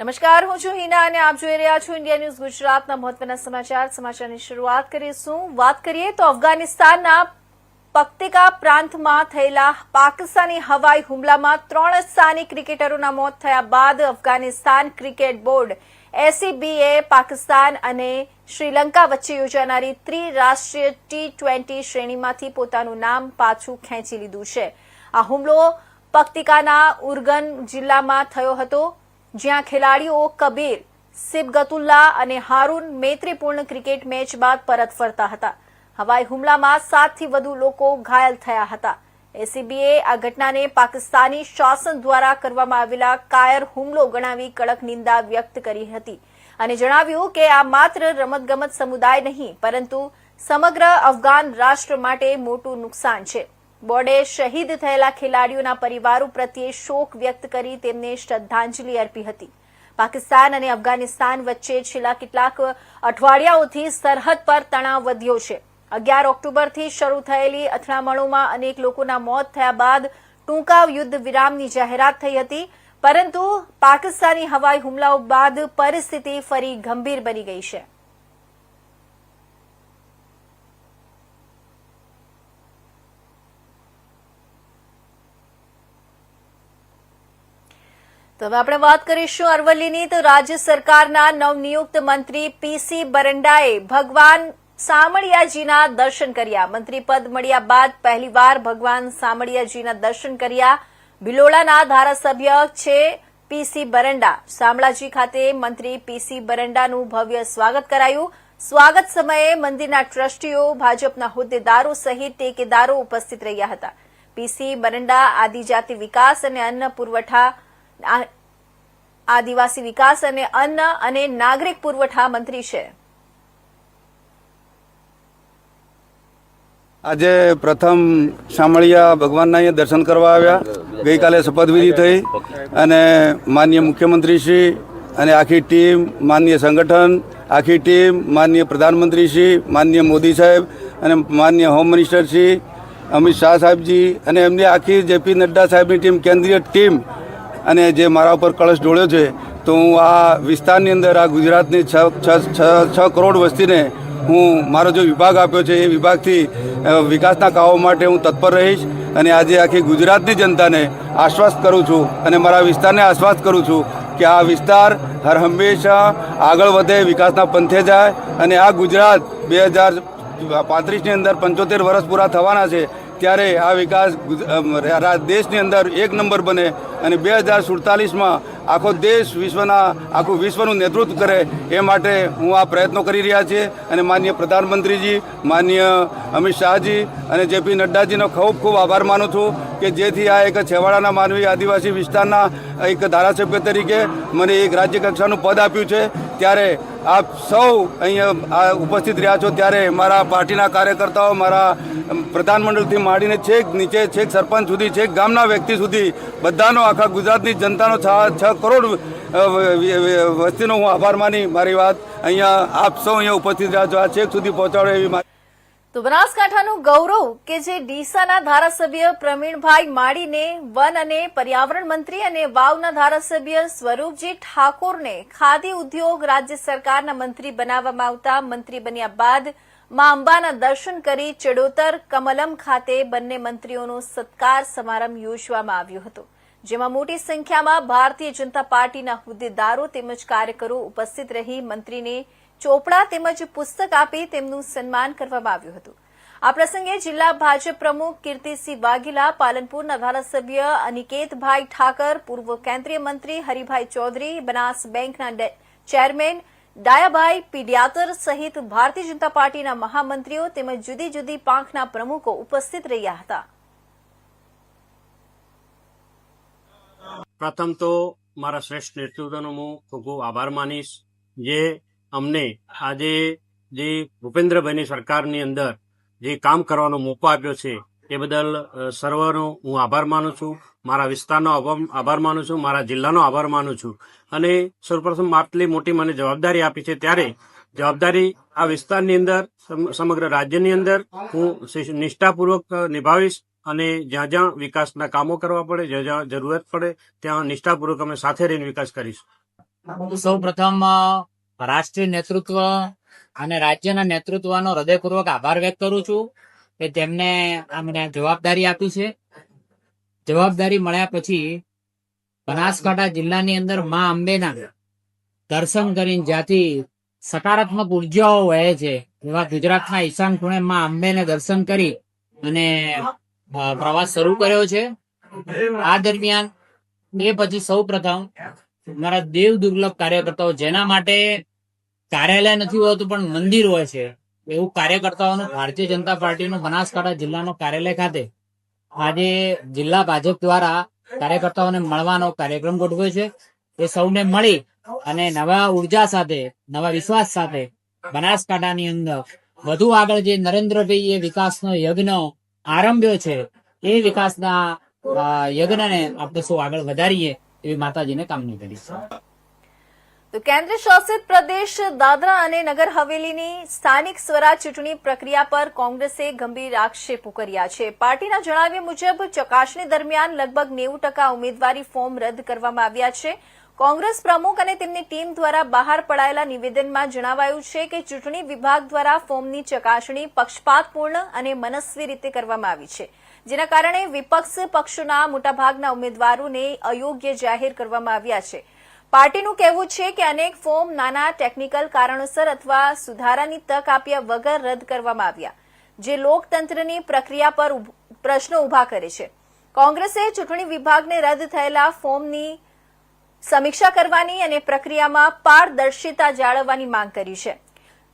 નમસ્કાર, હું છું હિના અને આપ જોઈ રહ્યા છો ઇન્ડિયા ન્યૂઝ ગુજરાતના મહત્વના સમાચાર. સમાચારની શરૂઆત કરીશું. વાત કરીએ તો અફઘાનિસ્તાનના પક્તિકા પ્રાંતમાં થયેલા પાકિસ્તાની હવાઈ હુમલામાં ત્રણ સ્થાનિક ક્રિકેટરોના મોત થયા બાદ અફઘાનિસ્તાન ક્રિકેટ બોર્ડ, એસીબીએ, પાકિસ્તાન અને શ્રીલંકા વચ્ચે યોજાનારી ત્રિરાષ્ટ્રીય ટી ટ્વેન્ટી શ્રેણીમાંથી પોતાનું નામ પાછું ખેંચી લીધું છે. આ હુમલો પક્તિકાના ઉર્ગન જિલ્લામાં થયો હતો. જ્યાં ખેલાડીઓ કબીર, સિબગતુલ્લા અને હારૂન મૈત્રીપૂર્ણ ક્રિકેટ મેચ બાદ પરત ફરતા હતા. હવાઈ હુમલામાં સાતથી વધુ લોકો ઘાયલ થયા હતા. એસીબીએ આ ઘટનાને પાકિસ્તાની શાસન દ્વારા કરવામાં આવેલા કાયર હુમલો ગણાવી કડક નિંદા વ્યક્ત કરી હતી અને જણાવ્યું કે આ માત્ર રમતગમત સમુદાય નહીં, પરંતુ સમગ્ર અફઘાન રાષ્ટ્ર માટે મોટું નુકસાન છે. બોર્ડે શહીદ થયેલા ખેલાડીઓના પરિવારો પ્રત્યે શોક વ્યક્ત કરી તેમને શ્રદ્ધાંજલિ અર્પી હતી. પાકિસ્તાન અને અફઘાનિસ્તાન વચ્ચે છેલ્લા કેટલાક અઠવાડિયાઓથી સરહદ પર તણાવ વધ્યો છે. અગિયાર ઓક્ટોબરથી શરૂ થયેલી અથડામણોમાં અનેક લોકોના મોત થયા બાદ ટૂંકા યુદ્ધ વિરામની જાહેરાત થઈ હતી, પરંતુ પાકિસ્તાની હવાઈ હુમલાઓ બાદ પરિસ્થિતિ ફરી ગંભીર બની ગઈ છે. તો હવે આપણે વાત કરીશું અરવલ્લીની. તો રાજ્ય સરકારના નવનિયુક્ત મંત્રી પીસી બરંડાએ ભગવાન સામળિયાજીના દર્શન કર્યા. મંત્રી પદ મળ્યા બાદ પહેલીવાર ભગવાન સામળિયાજીના દર્શન કર્યા. ભિલોડાના ધારાસભ્ય છે પીસી બરંડા. શામળાજી ખાતે મંત્રી પીસી બરંડાનું ભવ્ય સ્વાગત કરાયું. સ્વાગત સમયે મંદિરના ટ્રસ્ટીઓ, ભાજપના હોદ્દેદારો સહિત ટેકેદારો ઉપસ્થિત રહ્યા હતા. પીસી બરંડા આદિજાતિ વિકાસ અને અન્ન પુરવઠા આદિવાસી વિકાસ અને અન્ન અને નાગરિક પુરવઠા મંત્રી છે. આજે પ્રથમ શામળિયા ભગવાનના અહીંયા દર્શન કરવા આવ્યા. ગઈકાલે શપથવિધિ થઈ અને માનનીય મુખ્યમંત્રીશ્રી અને આખી ટીમ માનનીય સંગઠન, આખી ટીમ માનનીય પ્રધાનમંત્રીશ્રી માનનીય મોદી સાહેબ અને માનનીય હોમ મિનિસ્ટરશ્રી, અમિત શાહ સાહેબજી અને એમની આખી જેપી નડ્ડા સાહેબની ટીમ, કેન્દ્રીય ટીમ અને જે મારા ઉપર કળશ ઢોળ્યો છે, તો હું આ વિસ્તારની અંદર, આ ગુજરાતની છ છ, છ- કરોડ વસ્તીને હું મારો જે વિભાગ આપ્યો છે, એ વિભાગથી વિકાસના કામો માટે હું તત્પર રહીશ અને આજે આખી ગુજરાતની જનતાને આશ્વાસ કરું છું અને મારા વિસ્તારને આશ્વાસ કરું છું કે આ વિસ્તાર હર હંમેશા આગળ વધે, વિકાસના પંથે જાય અને આ ગુજરાત બે હજાર પાંત્રીસની અંદર પંચોતેર વર્ષ પૂરા થવાના છે ત્યારે આ વિકાસ દેશની અંદર એક નંબર બને અને બે હજાર સુડતાલીસમાં આખો દેશ વિશ્વના, આખું વિશ્વનું નેતૃત્વ કરે એ માટે હું આ પ્રયત્નો કરી રહ્યા છીએ. અને માન્ય પ્રધાનમંત્રીજી માન્ય અમિત શાહજી અને જેપી નડ્ડાજીનો ખૂબ ખૂબ આભાર માનું છું કે જેથી આ એક છેવાડાના માનવી આદિવાસી વિસ્તારના એક ધારાસભ્ય તરીકે મને એક રાજ્ય કક્ષાનું પદ આપ્યું છે. ત્યારે આપ સૌ અહીંયા ઉપસ્થિત રહ્યા છો ત્યારે મારા પાર્ટીના કાર્યકર્તાઓ, મારા પ્રધાનમંડળથી માંડીને છેક નીચે, છેક સરપંચ સુધી, છેક ગામના વ્યક્તિ સુધી, બધાનો, આખા ગુજરાતની જનતાનો છ કરોડ વસ્તીનો હું આભાર માની. મારી વાત અહીંયા આપ સૌ અહીંયા ઉપસ્થિત રહ્યા છો. આ છેક સુધી પહોંચાડો એવી તો બનાસકાંઠાનું ગૌરવ કે જે ડીસાના ધારાસભ્ય પ્રવીણભાઈ માળીને વન અને પર્યાવરણ મંત્રી અને વાવના ધારાસભ્ય સ્વરૂપજી ઠાકોરને ખાદી ઉદ્યોગ રાજ્ય સરકારના મંત્રી બનાવવામાં આવતા મંત્રી બન્યા બાદ મા અંબાના દર્શન કરી ચડોતર કમલમ ખાતે બંને મંત્રીઓનો સત્કાર સમારંભ યોજવામાં આવ્યો હતો, જેમાં મોટી સંખ્યામાં ભારતીય જનતા પાર્ટીના હોદ્દેદારો તેમજ કાર્યકરો ઉપસ્થિત રહી મંત્રીને ચોપડા તેમજ પુસ્તક આપી તેમનું સન્માન કરવામાં આવ્યું હતું. આ પ્રસંગે જિલ્લા ભાજપ પ્રમુખ કીર્તિસિંહ વાઘેલા, પાલનપુરના ધારાસભ્ય અનિકેતભાઈ ઠાકર, પૂર્વ કેન્દ્રીય મંત્રી હરિભાઈ ચૌધરી, બનાસ બેંકના ચેરમેન ડાયાભાઈ પીડિયાતર સહિત ભારતીય જનતા પાર્ટીના મહામંત્રીઓ તેમજ જુદી જુદી પાંખના પ્રમુખો ઉપસ્થિત રહ્યા હતા. પ્રથમ તો મારા શ્રેષ્ઠ નેતૃત્વનો હું ખૂબ ખૂબ આભાર માનીશ. જે અમને આજે જે ભૂપેન્દ્રભાઈની સરકારની અંદર જે કામ કરવાનો મોકો આપ્યો છે, એ બદલ સર્વનો હું આભાર માનું છું. મારા વિસ્તારનો આભાર માનું છું. મારા જિલ્લાનો આભાર માનું છું. અને સૌપ્રથમ આટલી મોટી મને જવાબદારી આપી છે ત્યારે જવાબદારી આ વિસ્તારની અંદર સમગ્ર રાજ્યની અંદર હું નિષ્ઠાપૂર્વક નિભાવીશ અને જ્યાં જ્યાં વિકાસના કામો કરવા પડે, જ્યાં જ્યાં જરૂરત પડે, ત્યાં નિષ્ઠાપૂર્વક અમે સાથે રહીને વિકાસ કરીશું. સૌ પ્રથમ રાષ્ટ્રીય નેતૃત્વ અને રાજ્યના નેતૃત્વનો હૃદયપૂર્વક આભાર વ્યક્ત કરું છું કે તેમને અમને જવાબદારી આપી છે. જવાબદારી મળ્યા પછી બનાસકાંઠા જિલ્લાની અંદર મા અંબેના દર્શન કરીને જ્યાંથી સકારાત્મક ઉર્જાઓ વહે છે, એવા ગુજરાતના ઈશાન ખૂણે મા અંબેને દર્શન કરી અને પ્રવાસ શરૂ કર્યો છે. આ દરમિયાન એ પછી સૌ પ્રથમ મારા દેવ દુર્લભ કાર્યકર્તાઓ જેના માટે કાર્યાલય નથી હોતું, પણ મંદિર હોય છે. એવું કાર્યકર્તાઓનું ભારતીય જનતા પાર્ટીનું બનાસકાંઠા જિલ્લાનો કાર્યાલય ખાતે આજે જિલ્લા ભાજપ દ્વારા કાર્યકર્તાઓને મળવાનો કાર્યક્રમ ગોઠવ્યો છે. એ સૌને મળી અને નવા ઊર્જા સાથે, નવા વિશ્વાસ સાથે બનાસકાંઠાની અંદર વધુ આગળ જે નરેન્દ્રભાઈ એ વિકાસનો યજ્ઞ આરંભ્યો છે, એ વિકાસના યજ્ઞને આપણે સૌ આગળ વધારીએ એવી માતાજીને કામની કરી છે તો કેન્દ્ર શાસિત પ્રદેશ દાદરા અને નગર હવેલીની સ્થાનિક સ્વરાજ ચૂંટણી પ્રક્રિયા પર કોંગ્રેસે ગંભીર આક્ષેપો કર્યા છે. પાર્ટીના જણાવ્યા મુજબ, ચકાસણી દરમિયાન લગભગ નેવું ટકા ઉમેદવારી ફોર્મ રદ કરવામાં આવ્યા છે. કોંગ્રેસ પ્રમુખ અને તેમની ટીમ દ્વારા બહાર પડાયેલા નિવેદનમાં જણાવાયું છે કે ચૂંટણી વિભાગ દ્વારા ફોર્મની ચકાસણી પક્ષપાતપૂર્ણ અને મનસ્વી રીતે કરવામાં આવી છે, જેના કારણે વિપક્ષ પક્ષોના મોટાભાગના ઉમેદવારોને અયોગ્ય જાહેર કરવામાં આવ્યા છે. પાર્ટીનું કહેવું છે કે અનેક ફોર્મ નાના ટેકનિકલ કારણોસર અથવા સુધારાની તક આપ્યા વગર રદ કરવામાં આવ્યા, જે લોકતંત્રની પ્રક્રિયા પર પ્રશ્નો ઊભા કરે છે. કોંગ્રેસે ચૂંટણી વિભાગને રદ થયેલા ફોર્મની સમીક્ષા કરવાની અને પ્રક્રિયામાં પારદર્શિતા જાળવવાની માંગ કરી છે.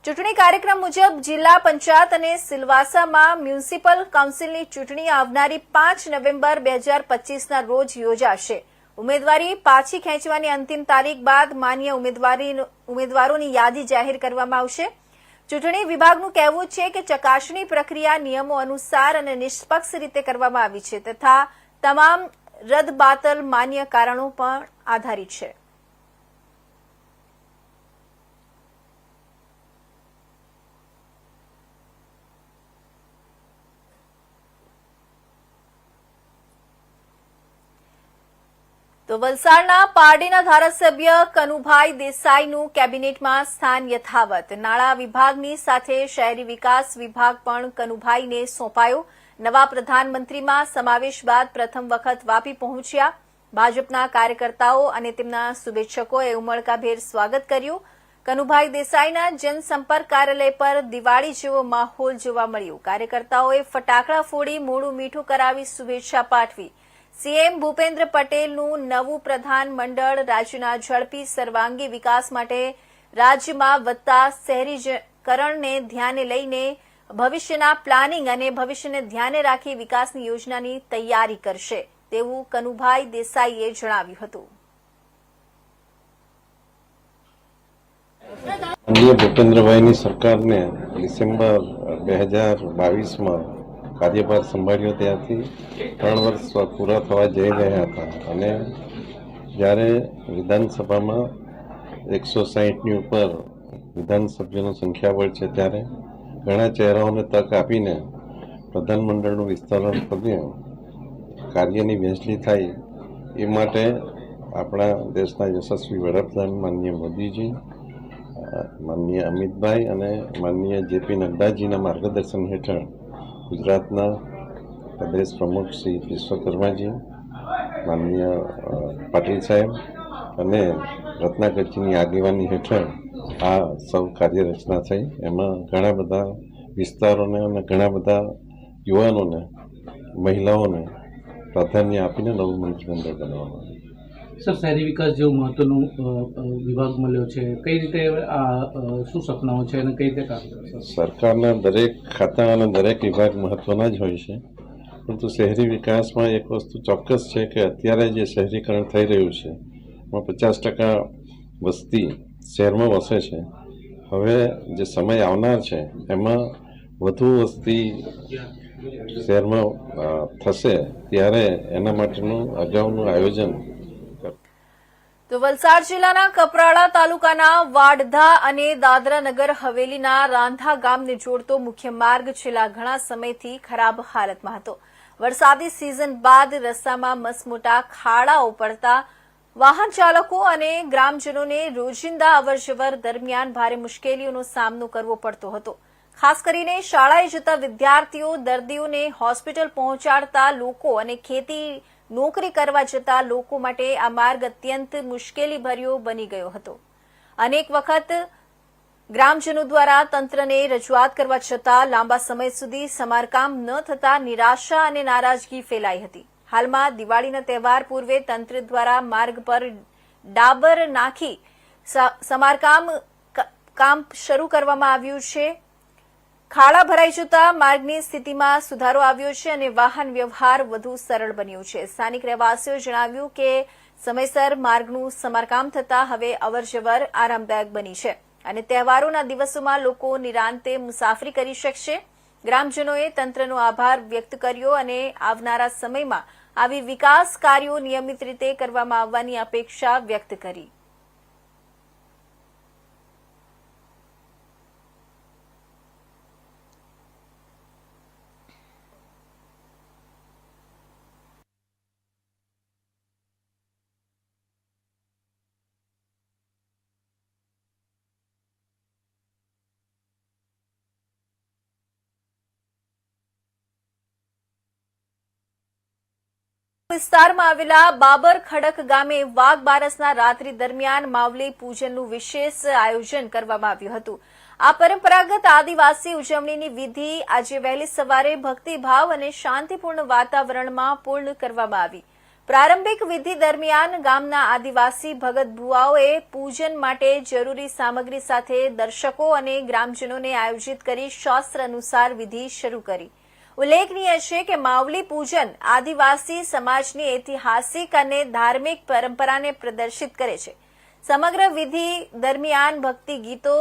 ચૂંટણી કાર્યક્રમ મુજબ જિલ્લા પંચાયત અને સિલવાસામાં મ્યુનિસિપલ કાઉન્સિલની ચૂંટણી આવનારી પાંચ નવેમ્બર બે હજાર પચીસના રોજ યોજાશે. ઉમેદવારી પાછી ખેંચવાની અંતિમ તારીખ બાદ માન્ય ઉમેદવારી ઉમેદવારોની યાદી જાહેર કરવામાં આવશે. ચૂંટણી વિભાગનું કહેવું છે કે ચકાસણી પ્રક્રિયા નિયમો અનુસાર અને નિષ્પક્ષ રીતે કરવામાં આવી છે તથા તમામ રદબાતલ માન્ય કારણો પણ આધારિત છે. તો વલસાડના પારડીના ધારાસભ્ય કનુભાઈ દેસાઈનું કેબિનેટમાં સ્થાન યથાવત. નાણાં વિભાગની સાથે શહેરી વિકાસ વિભાગ પણ કનુભાઈને સોંપાયો. નવા પ્રધાનમંત્રીમાં સમાવેશ બાદ પ્રથમ વખત વાપી પહોંચ્યા. ભાજપના કાર્યકર્તાઓ અને તેમના શુભેચ્છકોએ ઉમળકાભેર સ્વાગત કર્યું. કનુભાઈ દેસાઈના જનસંપર્ક કાર્યાલય પર દિવાળી જેવો માહોલ જોવા મળ્યો. કાર્યકર્તાઓએ ફટાકડા ફોડી મોડું મીઠું કરાવી શુભેચ્છા પાઠવી. સીએમ ભૂપેન્દ્ર પટેલનું નવું પ્રધાનમંડળ રાજ્યના ઝડપી સર્વાંગી વિકાસ માટે રાજ્યમાં વધતા શહેરીકરણને ધ્યાને લઈને ભવિષ્યના પ્લાનિંગ અને ભવિષ્યને ધ્યાને રાખી વિકાસની યોજનાની તૈયારી કરશે, તેવું કનુભાઈ દેસાઈએ જણાવ્યું હતું. ભૂપેન્દ્રભાઈની સરકારને ડિસેમ્બર બે હજાર બાવીસમાં કાર્યભાર સંભાળ્યો ત્યારથી ત્રણ વર્ષ પૂરા થવા જઈ રહ્યા હતા. અને જ્યારે વિધાનસભામાં એકસો સાહીઠની ઉપર વિધાનસભ્યોનું સંખ્યાબળ છે ત્યારે ઘણા ચહેરાઓને તક આપીને પ્રધાનમંડળનું વિસ્તરણ કર્યું. કાર્યની વહેંચણી થાય એ માટે આપણા દેશના યશસ્વી વડાપ્રધાન માનનીય મોદીજી, માનનીય અમિતભાઈ અને માનનીય જેપી નડ્ડાજીના માર્ગદર્શન હેઠળ ગુજરાતના પ્રદેશ પ્રમુખ શ્રી વિશ્વકર્માજી માનનીય પાટીલ સાહેબ અને રત્નાકરજીની આગેવાની હેઠળ આ સૌ કાર્યરચના થઈ. એમાં ઘણા બધા વિસ્તારોને અને ઘણા બધા યુવાનોને, મહિલાઓને પ્રાધાન્ય આપીને નવું મંત્રીમંડળ બનાવવામાં આવ્યું. સર, શહેરી વિકાસ જેવું મહત્વનો વિભાગ મળ્યો છે. કઈ રીતે, આ શું સપનાઓ છે અને કઈ રીતે કામ સરકારના દરેક ખાતા અને દરેક વિભાગ મહત્વના જ હોય છે. પરંતુ શહેરી વિકાસમાં એક વસ્તુ ચોક્કસ છે કે અત્યારે જે શહેરીકરણ થઈ રહ્યું છે, એમાં પચાસ ટકા વસ્તી શહેરમાં વસે છે. હવે જે સમય આવનાર છે, એમાં વધુ વસ્તી શહેરમાં થશે, ત્યારે એના માટેનું અગાઉનું આયોજન તો વલસાડ જિલ્લાના કપરાડા તાલુકાના વાડધા અને દાદરા નગર હવેલીના રાંધા ગામને જોડતો મુખ્ય માર્ગ છેલ્લા ઘણા સમયથી ખરાબ હાલતમાં હતો. વરસાદી સિઝન બાદ રસ્તામાં મસમોટા ખાડાઓ પડતા વાહન ચાલકો અને ગ્રામજનોને રોજિંદા અવરજવર દરમિયાન ભારે મુશ્કેલીઓનો સામનો કરવો પડતો હતો. ખાસ કરીને શાળાએ જતા વિદ્યાર્થીઓ દર્દીઓને હોસ્પિટલ પહોંચાડતા લોકો અને ખેતી નોકરી કરવા જતા લોકો માટે આ માર્ગ અત્યંત મુશ્કેલીભર્યો બની ગયો હતો. અનેક વખત ગ્રામજનો દ્વારા તંત્રને રજૂઆત કરવા છતાં લાંબા સમય સુધી સમારકામ ન થતા નિરાશા અને નારાજગી ફેલાઈ હતી. હાલમાં દિવાળીના તહેવાર પૂર્વે તંત્ર દ્વારા માર્ગ પર ડાબર નાખી સમારકામ કામ શરૂ કરવામાં આવ્યું છે. ખાડા ભરાઈ જતા માર્ગની સ્થિતિમાં સુધારો આવ્યો છે અને વાહન વ્યવહાર વધુ સરળ બન્યો છે. સ્થાનિક રહેવાસીઓએ જણાવ્યું કે સમયસર માર્ગનું સમારકામ થતાં હવે અવરજવર આરામદાયક બની છે અને તહેવારોના દિવસોમાં લોકો નિરાંતે મુસાફરી કરી શકશે. ગ્રામજનોએ તંત્રનો આભાર વ્યક્ત કર્યો અને આવનારા સમયમાં આવી વિકાસ કાર્યો નિયમિત રીતે કરવામાં આવવાની અપેક્ષા વ્યક્ત કરી. વિસ્તારમાં આવેલા બાબર ખડક ગામે વાઘ બારસના રાત્રિ દરમિયાન માવલી પૂજનનું વિશેષ આયોજન કરવામાં આવ્યું હતું. આ પરંપરાગત આદિવાસી ઉજવણીની વિધિ આજે વહેલી સવારે ભક્તિભાવ અને શાંતિપૂર્ણ વાતાવરણમાં પૂર્ણ કરવામાં આવી. પ્રારંભિક વિધિ દરમિયાન ગામના આદિવાસી ભગત ભુવાઓએ પૂજન માટે જરૂરી સામગ્રી સાથે દર્શકો અને ગ્રામજનોને આયોજિત કરી શાસ્ત્ર અનુસાર વિધિ શરૂ કરી. ઉલ્લેખનીય છે કે માવલી પૂજન આદિવાસી સમાજની ઐતિહાસિક અને ધાર્મિક પરંપરાને પ્રદર્શિત કરે છે. સમગ્ર વિધિ દરમિયાન ભક્તિ ગીતો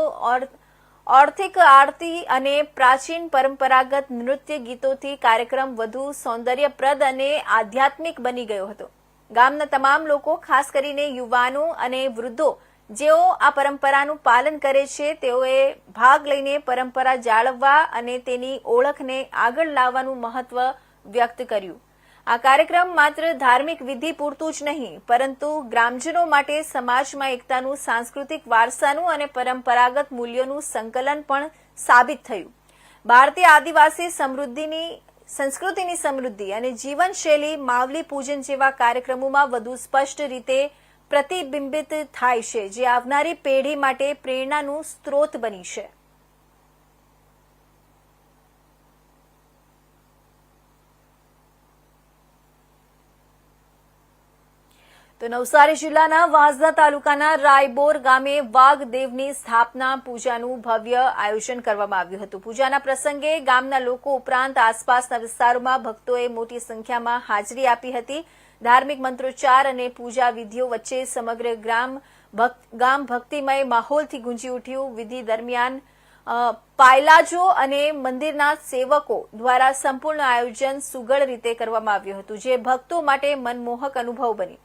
ઓર્થિક આરતી અને પ્રાચીન પરંપરાગત નૃત્ય ગીતોથી કાર્યક્રમ વધુ સૌંદર્યપ્રદ અને આધ્યાત્મિક બની ગયો હતો. ગામના તમામ લોકો, ખાસ કરીને યુવાનો અને વૃદ્ધો જેઓ આ પરંપરાનું પાલન કરે છે, તેઓએ ભાગ લઈને પરંપરા જાળવવા અને તેની ઓળખને આગળ લાવવાનું મહત્વ વ્યક્ત કર્યું. આ કાર્યક્રમ માત્ર ધાર્મિક વિધિ પૂરતું જ નહીં, પરંતુ ગ્રામજનો માટે સમાજમાં એકતાનું, સાંસ્કૃતિક વારસાનું અને પરંપરાગત મૂલ્યોનું સંકલન પણ સાબિત થયું. ભારતીય આદિવાસી સમૃદ્ધિની, સંસ્કૃતિની સમૃદ્ધિ અને જીવનશૈલી માવલી પૂજન જેવા કાર્યક્રમોમાં વધુ સ્પષ્ટ રીતે પ્રતિબિંબિત થાય છે, જે આવનારી પેઢી માટે પ્રેરણાનું સ્ત્રોત બની છે. તો નવસારી જિલ્લાના વાંસદા તાલુકાના રાયબોર ગામે વાઘદેવની સ્થાપના પૂજાનું ભવ્ય આયોજન કરવામાં આવ્યું હતું. પૂજાના પ્રસંગે ગામના લોકો ઉપરાંત આસપાસના વિસ્તારોમાં ભક્તોએ મોટી સંખ્યામાં હાજરી આપી હતી. ધાર્મિક મંત્રોચ્ચાર અને પૂજા વિધિઓ વચ્ચે સમગ્ર ગ્રામ ગામ ભક્તિમય માહોલથી ગુંજી ઉઠ્યું. વિધિ દરમિયાન પાયલાજો અને મંદિરના સેવકો દ્વારા સંપૂર્ણ આયોજન સુગળ રીતે કરવામાં આવ્યું હતું, જે ભક્તો માટે મનમોહક અનુભવ બની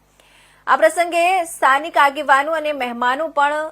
આ પ્રસંગે સ્થાનિક આગેવાનો અને મહેમાનો પણ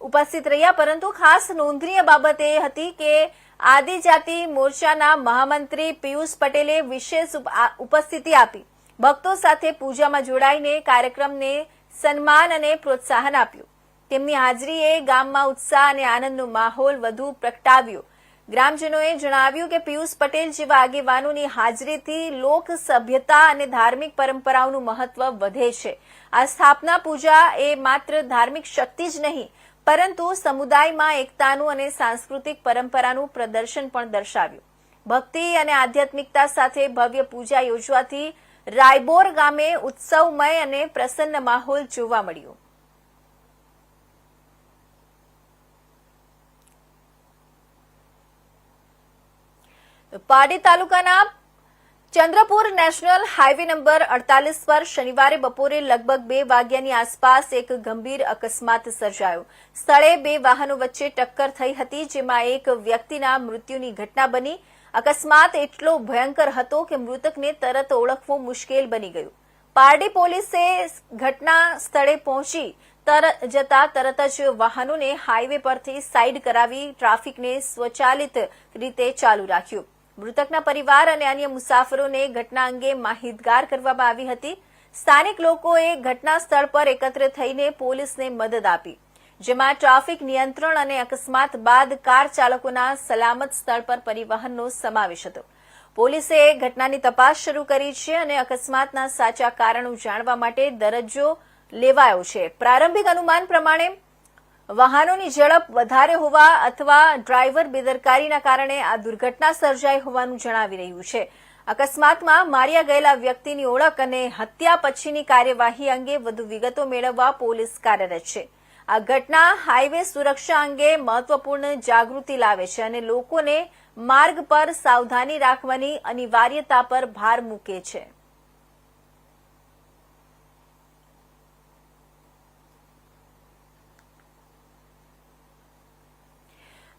ઉપસ્થિત રહ્યા, પરંતુ ખાસ નોંધનીય બાબત એ હતી કે આદિજાતિ મોરચાના મહામંત્રી પિયુષ પટેલે વિશેષ ઉપ- ઉપસ્થિતિ આપી. ભક્તો સાથે પૂજામાં જોડાઈને કાર્યક્રમને સન્માન અને પ્રોત્સાહન આપ્યું. તેમની હાજરીએ ગામમાં ઉત્સાહ અને આનંદનો માહોલ વધુ પ્રગટાવ્યો. ગ્રામજનોએ જણાવ્યું કે પિયુષ પટેલ જેવા આગેવાનોની હાજરીથી લોક સભ્યતા અને ધાર્મિક પરંપરાઓનું મહત્વ વધે છે. આ સ્થાપના પૂજા એ માત્ર ધાર્મિક શક્તિ જ નહીં, પરંતુ સમુદાયમાં એકતાનું અને સાંસ્કૃતિક પરંપરાનું પ્રદર્શન પણ દર્શાવ્યું. ભક્તિ અને આધ્યાત્મિકતા સાથે ભવ્ય પૂજા યોજવાથી રાયબોર ગામે ઉત્સવમય અને પ્રસન્ન માહોલ જોવા મળ્યો. પાડી તાલુકાના ચંદ્રપુર નેશનલ હાઈવે નંબર અડતાલીસ પર શનિવારે બપોરે લગભગ બે વાગ્યાની આસપાસ એક ગંભીર અકસ્માત સર્જાયો. સ્થળે બે વાહનો વચ્ચે ટક્કર થઈ હતી, જેમાં એક વ્યક્તિના મૃત્યુની ઘટના બની અકસ્માત એટલો ભયંકર હતો કે મૃતકને તરત ઓળખવું મુશ્કેલ બની ગયું. પારડી પોલીસે ઘટના સ્થળે પહોંચી તર- જતા તરત જ વાહનોને હાઈવે પરથી સાઈડ કરાવી ટ્રાફિકને સ્વચાલિત રીતે ચાલુ રાખ્યું. મૃતકના પરિવાર અને અન્ય મુસાફરોને ઘટના અંગે માહિતગાર કરવામાં આવી હતી. સ્થાનિક લોકોએ ઘટના સ્થળ પર એકત્ર થઈને પોલીસને મદદ આપી. જેમાં ટ્રાફિક નિયંત્રણ અને અકસ્માત બાદ કાર ચાલકોના સલામત સ્થળ પર પરિવહનનો સમાવેશ હતો. પોલીસે ઘટનાની તપાસ શરૂ કરી છે અને અકસ્માતના સાચા કારણો જાણવા માટે દરજ્જો લેવાયો છે. પ્રારંભિક અનુમાન પ્રમાણે વાહનોની ઝડપ વધારે હોવા અથવા ડ્રાઈવર બેદરકારીના કારણે આ દુર્ઘટના સર્જાઈ હોવાનું જણાવી રહ્યું છે. અકસ્માતમાં માર્યા ગયેલા વ્યક્તિની ઓળખ અને હત્યા પછીની કાર્યવાહી અંગે વધુ વિગતો મેળવવા પોલીસ કાર્યરત છે. આ ઘટના હાઈવે સુરક્ષા અંગે મહત્વપૂર્ણ જાગૃતિ લાવે છે અને લોકોને માર્ગ પર સાવધાની રાખવાની અનિવાર્યતા પર ભાર મૂકે છે.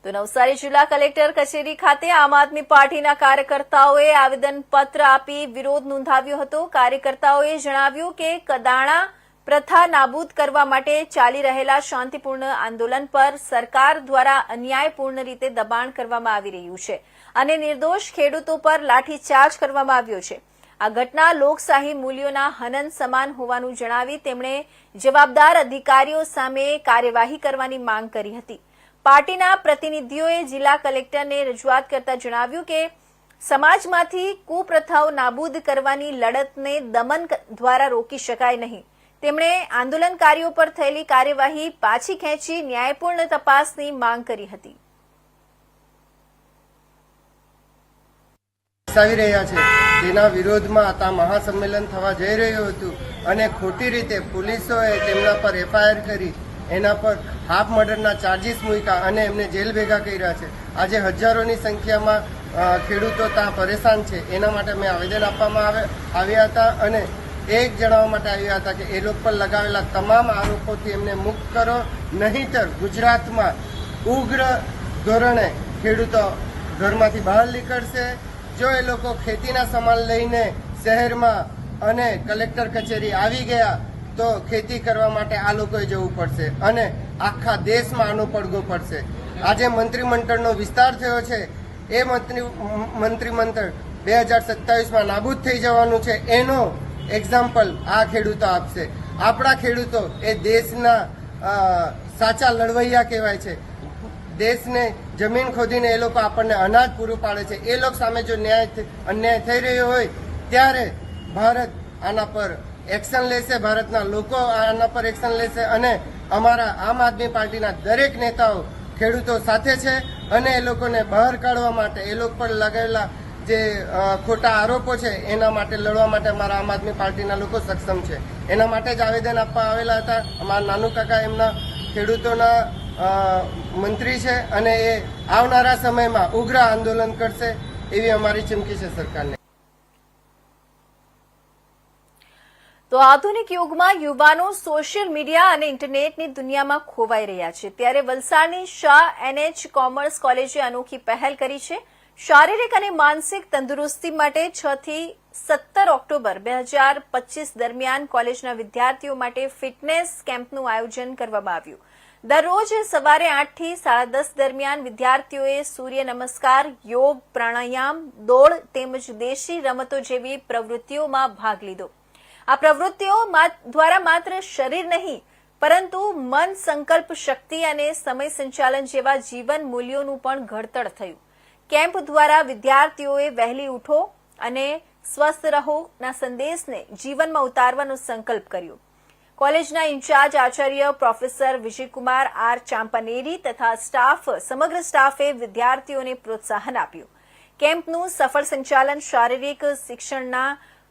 તો નવસારી જિલ્લા કલેક્ટર કચેરી ખાતે આમ આદમી પાર્ટીના કાર્યકર્તાઓએ આવેદનપત્ર આપી વિરોધ નોંધાવ્યો હતો. કાર્યકર્તાઓએ જણાવ્યું કે કદાણા પ્રથા નાબૂદ કરવા માટે ચાલી રહેલા શાંતિપૂર્ણ આંદોલન પર સરકાર દ્વારા અન્યાયપૂર્ણ રીતે દબાણ કરવામાં આવી રહ્યું છે અને નિર્દોષ ખેડૂતો પર લાઠીચાર્જ કરવામાં આવ્યો છે. આ ઘટના લોકશાહી મૂલ્યોના હનન સમાન હોવાનું જણાવી તેમણે જવાબદાર અધિકારીઓ સામે કાર્યવાહી કરવાની માંગ કરી હતી. પાર્ટીના પ્રતિનિધિઓએ જિલ્લા કલેક્ટરને રજૂઆત કરતા જણાવ્યું કે, સમાજમાંથી કુપ્રથાઓ નાબૂદ કરવાની લડતને દમન દ્વારા રોકી શકાય નહીં. તેમણે આંદોલનકારીઓ પર થયેલી કાર્યવાહી પાછી ખેંચી ન્યાયપૂર્ણ તપાસની માંગ કરી હતી. દર્શાવી રહ્યા છે. તેના વિરોધમાં આ મહાસંમેલન થવા જઈ રહ્યું હતું અને ખોટી રીતે પોલીસોએ તેમના પર એફઆઈઆર કરી એના પર હાફ મર્ડરના ચાર્જીસ મૂક્યા અને એમને જેલ ભેગા કર્યા છે. આજે હજારોની સંખ્યામાં ખેડૂતો ત્યાં પરેશાન છે. એના માટે મેં આવેદન આપવામાં આવે, આવ્યા હતા અને એક જણાવવા માટે આવ્યા હતા કે એ લોકો પર લગાવેલા તમામ આરોપોથી એમને મુક્ત કરો, નહીંતર ગુજરાતમાં ઉગ્ર ધોરણે ખેડૂતો ઘરમાંથી બહાર નીકળશે. જો એ લોકો ખેતીના સામાન લઈને શહેરમાં અને કલેક્ટર કચેરી આવી ગયા, તો ખેતી કરવા માટે આ લોકોએ જવું પડશે અને આખા દેશમાં આનો પડઘો પડશે. આજે મંત્રીમંડળનો વિસ્તાર થયો છે. એ મંત્રી મંત્રીમંડળ બે હજાર સત્તાવીસમાં નાબૂદ થઈ જવાનું છે. એનો એક્ઝામ્પલ આ ખેડૂતો આપશે. આપણા ખેડૂતો એ દેશના સાચા લડવૈયા કહેવાય છે. દેશને જમીન ખોદીને એ લોકો આપણને અનાજ પૂરું પાડે છે. એ લોકો સામે જો ન્યાય અન્યાય થઈ રહ્યો હોય, ત્યારે ભારત આના પર એક્શન લેશે, ભારતના લોકો આના પર એક્શન લેશે અને અમારા આમ આદમી પાર્ટીના દરેક નેતાઓ ખેડૂતો સાથે છે અને એ લોકોને બહાર કાઢવા માટે એ લોકો પર લગાવેલા જે ખોટા આરોપો છે, એના માટે લડવા માટે અમારા આમ આદમી પાર્ટીના લોકો સક્ષમ છે. એના માટે જ આવેદન આપવા આવેલા હતા. અમારા નાનુ કાકા એમના ખેડૂતોના મંત્રી છે અને એ આવનારા સમયમાં ઉગ્ર આંદોલન કરશે એવી અમારી ચીમકી છે સરકારને. તો આધુનિક યુગમાં યુવાનો સોશિયલ મીડિયા અને ઇન્ટરનેટની દુનિયામાં ખોવાઈ રહ્યા છે. ત્યારે વલસાડની શાહ એનએચ કોમર્સ કોલેજે અનોખી પહેલ કરી છે. શારીરિક અને માનસિક તંદુરસ્તી માટે છ થી સત્તર ઓક્ટોબર બે હજાર પચીસ દરમિયાન કોલેજના વિદ્યાર્થીઓ માટે ફિટનેસ કેમ્પનું આયોજન કરવામાં આવ્યું. દરરોજ સવારે આઠથી સાડા દસ દરમિયાન વિદ્યાર્થીઓએ સૂર્ય નમસ્કાર, યોગ, પ્રાણાયામ, દોડ તેમજ દેશી રમતો જેવી પ્રવૃત્તિઓમાં ભાગ લીધો. આ પ્રવૃત્તિઓ દ્વારા માત્ર શરીર નહીં, પરંતુ મન સંકલ્પ શક્તિ અને સમય સંચાલન જેવા જીવન મૂલ્યોનું પણ ઘડતર થયું. કેમ્પ દ્વારા વિદ્યાર્થીઓએ વહેલી ઉઠો અને સ્વસ્થ રહો ના સંદેશને જીવનમાં ઉતારવાનો સંકલ્પ કર્યો. કોલેજના in charge Acharya professor Vijaykumar R Champaneri તથા સ્ટાફ, સમગ્ર સ્ટાફે વિદ્યાર્થીઓને પ્રોત્સાહન આપ્યું. કેમ્પનું સફળ સંચાલન શારીરિક શિક્ષણના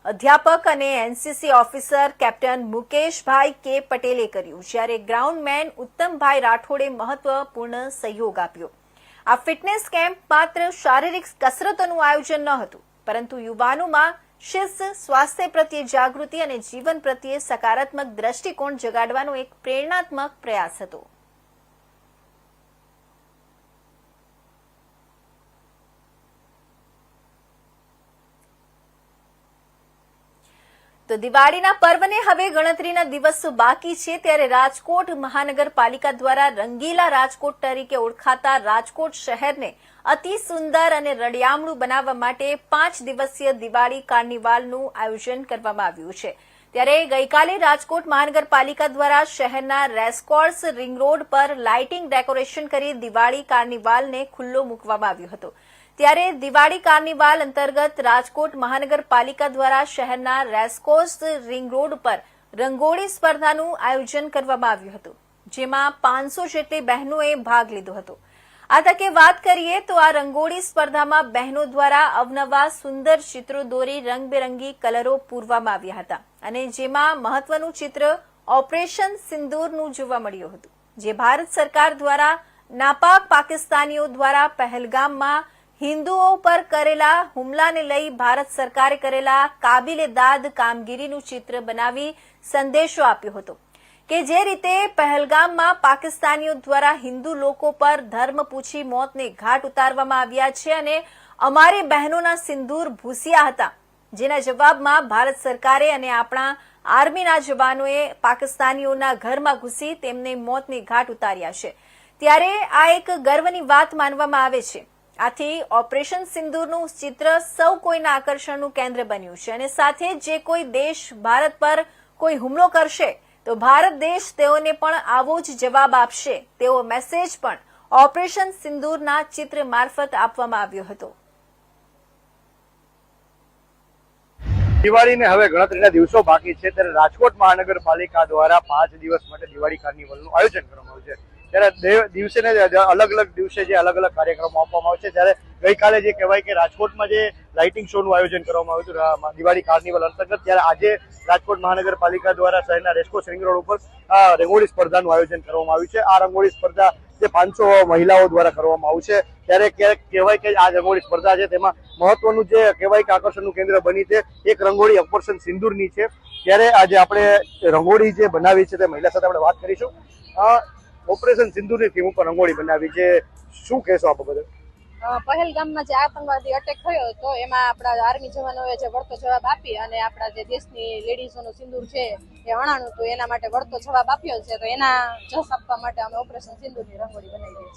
અધ્યાપક અને એનસીસી ઓફિસર કેપ્ટન મુકેશભાઈ કે પટેલે કર્યું, જ્યારે ગ્રાઉન્ડમેન ઉત્તમભાઈ રાઠોડે મહત્વપૂર્ણ સહયોગ આપ્યો. આ ફિટનેસ કેમ્પ માત્ર શારીરિક કસરતોનું આયોજન ન હતું, પરંતુ યુવાનોમાં શિસ્ત, સ્વાસ્થ્ય પ્રત્યે જાગૃતિ અને જીવન પ્રત્યે સકારાત્મક દ્રષ્ટિકોણ જગાડવાનો એક પ્રેરણાત્મક પ્રયાસ હતો. તો દિવાળીના પર્વને હવે ગણતરીના દિવસો બાકી છે ત્યારે રાજકોટ મહાનગરપાલિકા દ્વારા રંગીલા રાજકોટ તરીકે ઓળખાતા રાજકોટ શહેરને અતિ સુંદર અને રળિયામણું બનાવવા માટે પાંચ દિવસીય દિવાળી કાર્નિવાલનું આયોજન કરવામાં આવ્યું છે. ત્યારે ગઈકાલે રાજકોટ મહાનગરપાલિકા દ્વારા શહેરના રેસકોર્સ રિંગ રોડ પર લાઇટિંગ ડેકોરેશન કરી દિવાળી કાર્નિવાલને ખુલ્લો મૂકવામાં આવ્યો હતો. ત્યારે દિવાળી કાર્નિવાલ અંતર્ગત રાજકોટ મહાનગરપાલિકા દ્વારા શહેરના રેસકોર્સ રિંગ રોડ પર રંગોળી સ્પર્ધાનું આયોજન કરવામાં આવ્યું હતું, જેમાં પાંચસો જેટલી બહેનોએ ભાગ લીધો હતો. આ તકે વાત કરીએ તો આ રંગોળી સ્પર્ધામાં બહેનો દ્વારા અવનવા સુંદર ચિત્રો દોરી રંગબેરંગી કલરો પૂરવામાં આવ્યા હતા અને જેમાં મહત્વનું ચિત્ર ઓપરેશન સિંદૂરનું જોવા મળ્યું હતું, જે ભારત સરકાર દ્વારા નાપાક પાકિસ્તાનીઓ દ્વારા પહેલગામમાં હિન્દુઓ પર કરેલા હુમલાને લઈ ભારત સરકારે કરેલા કાબિલે દાદ કામગીરીનું ચિત્ર બનાવી સંદેશો આપ્યો હતો કે જે રીતે પહેલગામમાં પાકિસ્તાનીઓ દ્વારા હિન્દુ લોકો પર ધર્મ પૂછી મોતને ઘાટ ઉતારવામાં આવ્યા છે અને અમારી બહેનોના સિંદૂર ભૂસ્યા હતા. જેના જવાબમાં ભારત સરકારે અને આપણા આર્મીના જવાનોએ પાકિસ્તાનીઓના ઘરમાં ઘૂસી તેમને મોતની ઘાટ ઉતાર્યા છે. ત્યારે આ એક ગર્વની વાત માનવામાં આવે છે. આથી ઓપરેશન સિંદૂરનું ચિત્ર સૌ કોઈના આકર્ષણનું કેન્દ્ર બન્યું છે અને સાથે જે કોઈ દેશ ભારત પર કોઈ હુમલો કરશે, તો ભારત દેશ તેઓને પણ આવો જ જવાબ આપશે, તેવો મેસેજ પણ ઓપરેશન સિંદૂરના ચિત્ર મારફત આપવામાં આવ્યો હતો. દિવાળીને હવે ગણતરીના દિવસો બાકી છે, ત્યારે રાજકોટ મહાનગરપાલિકા દ્વારા પાંચ દિવસ માટે દિવાળી કાર્નિવલનું આયોજન કરવામાં આવ્યું છે. ત્યારે દિવસે ને અલગ અલગ દિવસે જે અલગ અલગ કાર્યક્રમો આપવામાં આવે છે. ત્યારે ગઈકાલે જે કહેવાય કે રાજકોટમાં જે લાઇટિંગ શોનું આયોજન કરવામાં આવ્યું હતું દિવાળી કાર્નિવલ અંતર્ગત, ત્યારે આજે રાજકોટ મહાનગરપાલિકા દ્વારા શહેરના રેસકોર્સ રિંગ રોડ ઉપર રંગોળી સ્પર્ધાનું આયોજન કરવામાં આવ્યું છે. આ રંગોળી સ્પર્ધા જે પાંચસો મહિલાઓ દ્વારા કરવામાં આવ્યું છે. ત્યારે ક્યારેક કહેવાય કે આ રંગોળી સ્પર્ધા છે, તેમાં મહત્વનું જે કહેવાય કે આકર્ષણનું કેન્દ્ર બની છે, એક રંગોળી ઓપરેશન સિંદૂરની છે. ત્યારે આજે આપણે રંગોળી જે બનાવી છે, તે મહિલા સાથે આપણે વાત કરીશું. ઓપરેશન સિંદૂરની થીમ ઉપર રંગોળી બનાવી. છે શું કહેશો આ બાબતે? પહેલગામમાં જે આતંકવાદી અટેક થયો હતો એમાં આપણા આર્મી જવાનોએ જે વળતો જવાબ આપી અને આપણા જે દેશની લેડીઝોનું સિંદૂર છે એ હણાણું હતું એના માટે વળતો જવાબ આપ્યો છે. તો એના જસ આપવા માટે અમે ઓપરેશન સિંદૂરની રંગોળી બનાવી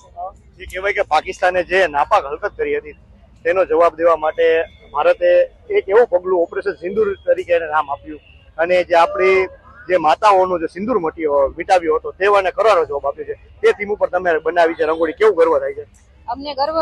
છે જે કહેવાય કે પાકિસ્તાને જે નાપાક હરકત કરી હતી તેનો જવાબ દેવા માટે ભારતે એક એવું પગલું ઓપરેશન સિંદૂર તરીકે નામ આપ્યું. અને જે આપણી જે માતાઓનો જે સિંદૂર મટી મિટાવ્યો હતો તેવાને કરારો જવાબ આપ્યો છે. તે થીમ ઉપર તમે બનાવી છે રંગોળી. કેવું ગર્વ થાય છે? અમને ગર્વ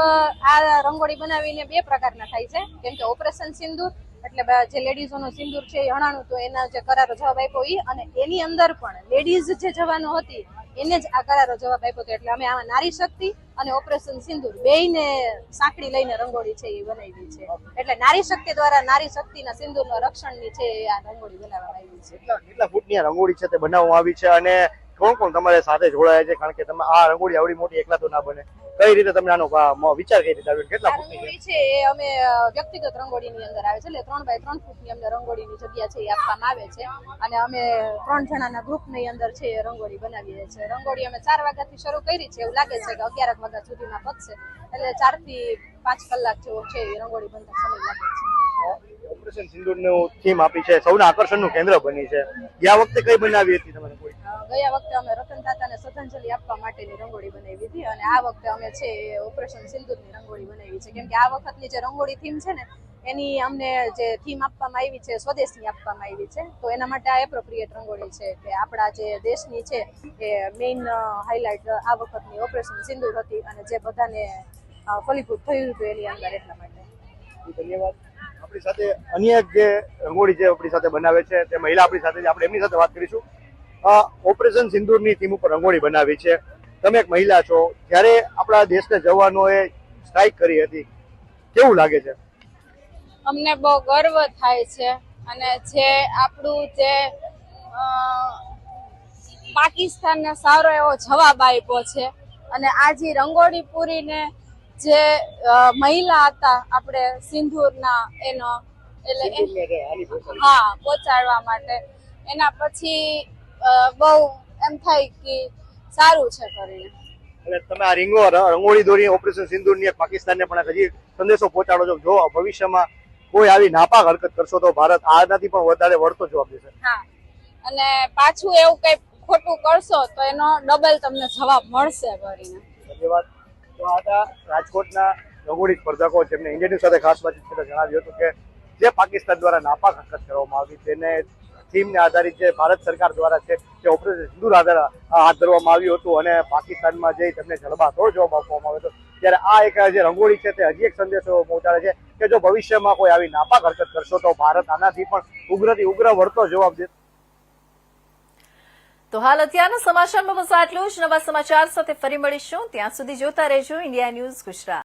આ રંગોળી બનાવીને બે પ્રકારના થાય છે. કેમ કે ઓપરેશન સિંદૂર, એટલે જે લેડીઝોનું સિંદૂર છે એ હણાણું તો એના જે કરારો જવાબ આપ્યો એ અને એની અંદર પણ લેડીઝ જે જવાનો હતી એને જ આ કરારો જવાબ આપ્યો હતો એટલે અમે આમાં નારી શક્તિ અને ઓપરેશન સિંદૂર બેયને સાંકળી લઈને રંગોળી છે એ બનાવી છે. એટલે નારી શક્તિ દ્વારા નારી શક્તિના સિંદૂરના રક્ષણની છે આ રંગોળી બનાવવામાં આવી છે. કેટલા ફૂટની આ રંગોળી છે તે બનાવવામાં આવી છે અને કોણ કોણ તમારે સાથે જોડાયા છે? કારણ કે તમે આ રંગોળી આવડી મોટી એકલા તો ના બને. કઈ રીતે તમને આનો વિચાર કઈ રીતે આવ્યો કેટલા ફૂટની છે? એ અમે વ્યક્તિગત રંગોળીની અંદર આવે છે. એટલે ત્રણ બાય ત્રણ ફૂટની અમને રંગોળીની જગ્યા છે એ આપવામાં આવે છે. અને અમે ત્રણ જણાના ગ્રુપની અંદર છે એ રંગોળી બનાવીએ છીએ. રંગોળી અમે ચાર વાગ્યાથી શરૂ કરી છે. એવું લાગે છે કે અગિયાર વાગ્યા સુધીમાં પતશે. એટલે ચારથી પાંચ કલાક જેવો છે એ રંગોળી બનતા સમય લાગે છે. ઓપરેશન સિંદૂરનું થીમ આપી છે. સૌના આકર્ષણનું કેન્દ્ર બની છે. ગયા વખતે કઈ બનાવી હતી તમારે ગયા વખતે અમે રતન તાતાને શ્રદ્ધાંજલિ આપવા માટેની રંગોળી બનાવી હતી અને આ વખતે અમે છે ઓપરેશન સિંદૂરની રંગોળી બનાવી છે. કેમ કે આ વખતની જે રંગોળી થીમ છે ને, એની અમને જે થીમ આપવામાં આવી છે, સ્વદેશની આપવામાં આવી છે, તો એના માટે આ એપ્રોપ્રિએટ રંગોળી છે. કે આપણા જે દેશની છે એ મેઇન હાઇલાઇટ આ વખતની ઓપરેશન સિંદૂર હતી અને જે બધાને ફલીભૂત થયું હતું એની અંદર એટલા માટે. ધન્યવાદ. આપણી સાથે અન્ય જે રંગોળી જે આપણી સાથે બનાવે છે તે મહિલા આપણી સાથે આપણે એમની સાથે વાત કરીશું. ઓપરેશન સિંદૂરની થીમ ઉપર રંગોળી બનાવી છે. તમે એક મહિલા છો. જ્યારે આપણા દેશના જવાનોએ સ્ટ્રાઇક કરી હતી કેવું લાગે છે? અમને બહુ ગર્વ થાય છે અને જે આપણું જે પાકિસ્તાનને સારો એવો જવાબ આપ્યો છે અને આજે રંગોળી પૂરીને જે મહિલા હતા આપણે સિંદૂરના એનો એટલે હા પહોંચાડવા માટે. એના પછી બહુ એમ થાય કે સારું છે કરીને. એટલે તમે આ રીંગો રંગોળી દોરી ઓપરેશન સિંદૂરની એક પાકિસ્તાનને પણ હજી સંદેશો પહોંચાડો છો. જો ભવિષ્યમાં કોઈ આવી નાપાક હરકત કરશો તો ભારત આનાથી પણ વધારે વળતો જવાબ દેશે. હા. અને પાછું એવું કઈ ખોટું કરશો તો એનો ડબલ તમને જવાબ મળશે કરીને. ધન્યવાદ. તો આ રાજકોટના રંગોળી સ્પર્ધકો જેમને ઇન્ડિયન સાથે ખાસ વાતચીત કરતા જણાવ્યું હતું કે જે પાકિસ્તાન દ્વારા નાપાક હરકત કરવામાં આવી તેને થીમને આધારિત જે ભારત સરકાર દ્વારા છે જે ઓપરેશન સિંદુર આધાર હાથ ધરવામાં આવ્યું હતું અને પાકિસ્તાનમાં જઈ તેમને જડબાતોડ જવાબ આપવામાં આવ્યો હતો. ત્યારે આ એક જે રંગોળી છે તે હજી એક સંદેશો પહોંચાડે છે કે જો ભવિષ્યમાં કોઈ આવી નાપાક હરકત કરશો તો ભારત આનાથી પણ ઉગ્રથી ઉગ્ર વળતો જવાબ દે. તો હાલ અત્યારના સમાચારમાં બસ આટલું જ. નવા સમાચાર સાથે ફરી મળીશું. ત્યાં સુધી જોતા રહેજો. India news Gujarat.